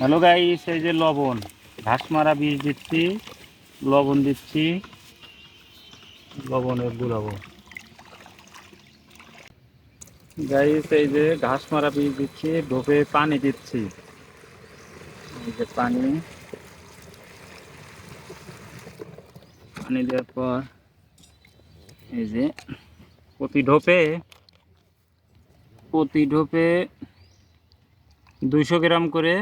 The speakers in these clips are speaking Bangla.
হ্যালো গাইস এই যে লবণ। ঘাস মারা বীজ দিচ্ছি, লবণ দিচ্ছি, লবণের গুলাবো গাইস এই যে ঘাস মারা বীজ দিচ্ছি ঢোপে পানি দিচ্ছি। এই যে পানি। পানি দেওয়ার পর এই যে প্রতি ঢোপে প্রতি ঢোপে দুইশো গ্রাম করে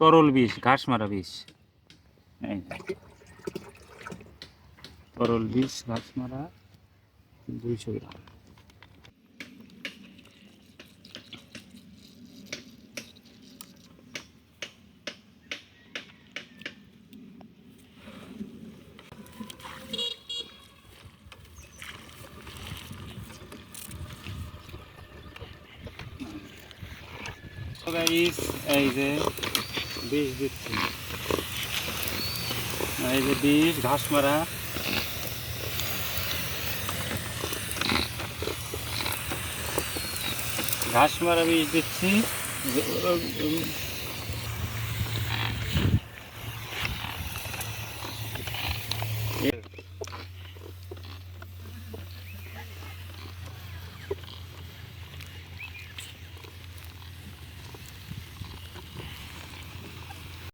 তরল বিষ ঘাস মারা বিষ এই। তরল বিষ ঘাস মারা দুইশো গ্রাম এই যে বিষ দিচ্ছি। এই যে বিষ ঘাস মারা। ঘাস মারা বিষ দিচ্ছি।